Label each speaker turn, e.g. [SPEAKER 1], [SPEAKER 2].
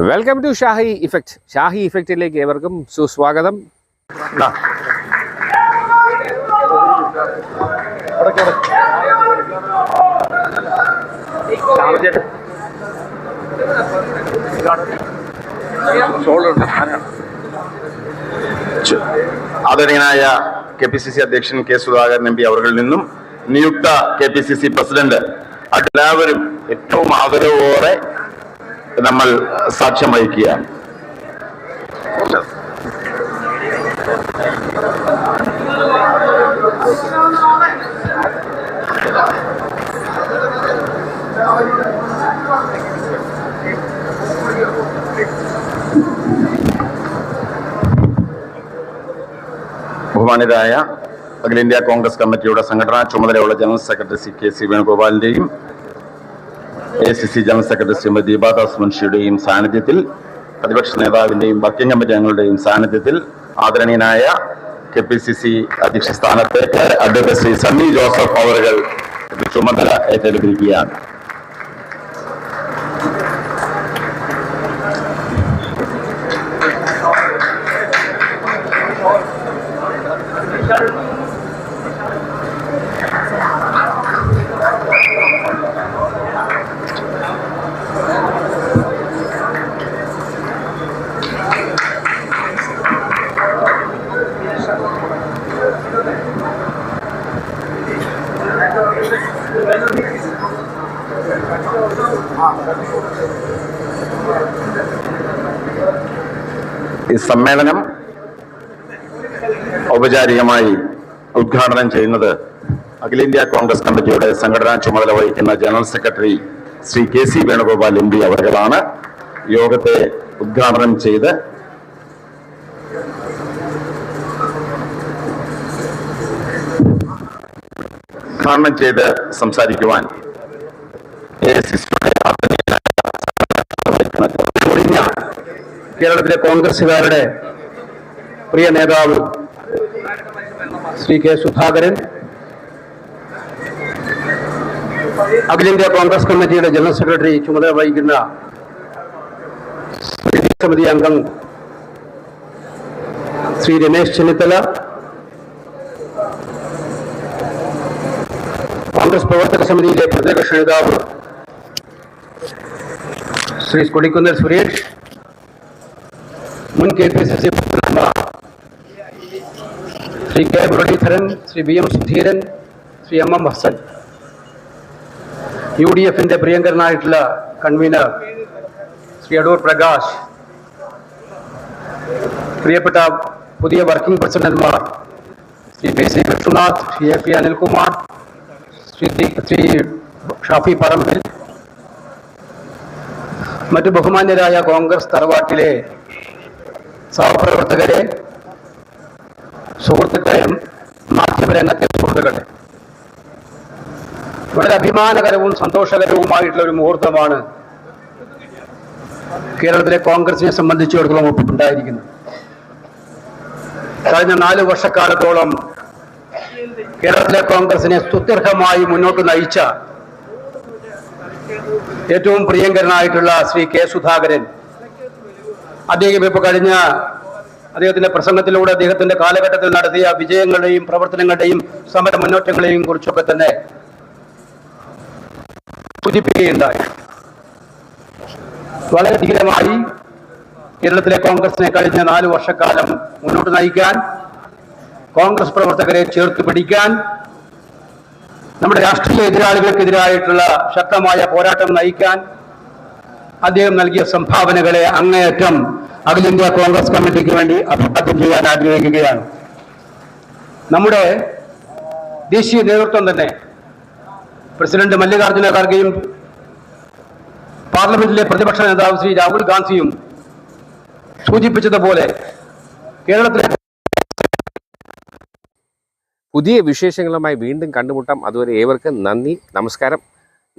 [SPEAKER 1] Welcome to Shahi effect Shahi ഇഫക്റ്റിലേക്ക് ഏവർക്കും സുസ്വാഗതം.
[SPEAKER 2] ആദരണീയനായ കെ പി സി സി അധ്യക്ഷൻ കെ സുധാകരൻ എം പി അവരിൽ നിന്നും നിയുക്ത K P C C president എല്ലാവരും ഏറ്റവും ആദരവോടെ നമ്മൾ സാക്ഷ്യം വഹിക്കുകയാണ് ബഹുമാനിതരായ അഖിലേന്ത്യാ കോൺഗ്രസ് കമ്മിറ്റിയുടെ സംഘടനാ ചുമതലയുള്ള general secretary C K C വേണുഗോപാലിന്റെയും A C C general secretary Shrimati Deepa Das മുൻഷിയുടെയും സാന്നിധ്യത്തിൽ പ്രതിപക്ഷ നേതാവിന്റെയും വർക്കിംഗ് കമ്മിറ്റി അംഗങ്ങളുടെയും സാന്നിധ്യത്തിൽ ആദരണീയനായ കെ പി സി സി അധ്യക്ഷ സ്ഥാനത്തേക്ക് അഡ്വക്കേറ്റ് ശ്രീ സണ്ണി ജോസഫ് അവറുകൾ ചുമതല ഏറ്റെടുത്തിരിക്കുകയാണ്. ഈ സമ്മേളനം ഔപചാരികമായി ഉദ്ഘാടനം ചെയ്യുന്നത് അഖിലേന്ത്യാ കോൺഗ്രസ് കമ്മിറ്റിയുടെ സംഘടനാ ചുമതല വഹിക്കുന്ന general secretary Shri K C Venugopal M P അവരുകളാണ് യോഗത്തെ ഉദ്ഘാടനം ചെയ്ത് ഉദ്ഘാടനം ചെയ്ത് സംസാരിക്കുവാൻ എ
[SPEAKER 3] ഒഴിഞ്ഞ കേരളത്തിലെ കോൺഗ്രസുകാരുടെ പ്രിയ നേതാവ് ശ്രീ കെ സുധാകരൻ അഖിലേന്ത്യാ കോൺഗ്രസ് കമ്മിറ്റിയുടെ ജനറൽ സെക്രട്ടറി ചുമതല വഹിക്കുന്ന സമിതി അംഗം ശ്രീ രമേശ് ചെന്നിത്തല കോൺഗ്രസ് പ്രവർത്തക സമിതിയിലെ പ്രതിപക്ഷ നേതാവ് ശ്രീ കൊടിക്കുന്നിൽ സുരേഷ് മുൻ K P C C Shri K Muraleedharan Shri B M Sudheeran Shri M M Hassan U D എഫിന്റെ പ്രിയങ്കരനായിട്ടുള്ള കൺവീനർ ശ്രീ അടൂർ പ്രകാശ് പ്രിയപ്പെട്ട പുതിയ വർക്കിംഗ് പ്രസിഡന്റുമാർ Shri P C Vishnunath Shri A P Anilkumar Shri Shri Shafi Parambil മറ്റു ബഹുമാന്യരായ കോൺഗ്രസ് തറവാട്ടിലെ സഹപ്രവർത്തകരെ സുഹൃത്തുക്കളെയും മാധ്യമരംഗത്തെ സുഹൃത്തുക്കളെ. വളരെ അഭിമാനകരവും സന്തോഷകരവുമായിട്ടുള്ള ഒരു മുഹൂർത്തമാണ് കേരളത്തിലെ കോൺഗ്രസിനെ സംബന്ധിച്ചിടത്തോളം ഉണ്ടായിരിക്കുന്നത് കഴിഞ്ഞ നാല് വർഷക്കാലത്തോളം കേരളത്തിലെ കോൺഗ്രസിനെ സുദീർഘമായി മുന്നോട്ട് നയിച്ച ഏറ്റവും പ്രിയങ്കരനായിട്ടുള്ള ശ്രീ കെ സുധാകരൻ അദ്ദേഹം ഇപ്പോൾ കഴിഞ്ഞ അദ്ദേഹത്തിന്റെ പ്രസംഗത്തിലൂടെ അദ്ദേഹത്തിന്റെ കാലഘട്ടത്തിൽ നടത്തിയ വിജയങ്ങളുടെയും പ്രവർത്തനങ്ങളുടെയും സമര മുന്നേറ്റങ്ങളെയും കുറിച്ചൊക്കെ തന്നെ സൂചിപ്പിക്കുകയുണ്ടായി. വളരെ ധീരമായി കേരളത്തിലെ കോൺഗ്രസിനെ കഴിഞ്ഞ നാല് വർഷക്കാലം മുന്നോട്ട് നയിക്കാൻ കോൺഗ്രസ് പ്രവർത്തകരെ ചേർത്ത് പിടിക്കാൻ നമ്മുടെ രാഷ്ട്രീയ എതിരാളികൾക്കെതിരായിട്ടുള്ള ശക്തമായ പോരാട്ടം നയിക്കാൻ അദ്ദേഹം നൽകിയ സംഭാവനകളെ അങ്ങേയറ്റം അഖിലേന്ത്യാ കോൺഗ്രസ് കമ്മിറ്റിക്ക് വേണ്ടി അഭിവാദ്യം ചെയ്യാൻ ആഗ്രഹിക്കുകയാണ്. നമ്മുടെ ദേശീയ നേതൃത്വം തന്നെ പ്രസിഡന്റ് മല്ലികാർജുന ഖാർഗെയും പാർലമെന്റിലെ പ്രതിപക്ഷ നേതാവ് ശ്രീ രാഹുൽ ഗാന്ധിയും സൂചിപ്പിച്ചതുപോലെ കേരളത്തിലെ
[SPEAKER 1] പുതിയ വിശേഷങ്ങളുമായി വീണ്ടും കണ്ടുമുട്ടാം. അതുവരെ ഏവർക്കും നന്ദി നമസ്കാരം.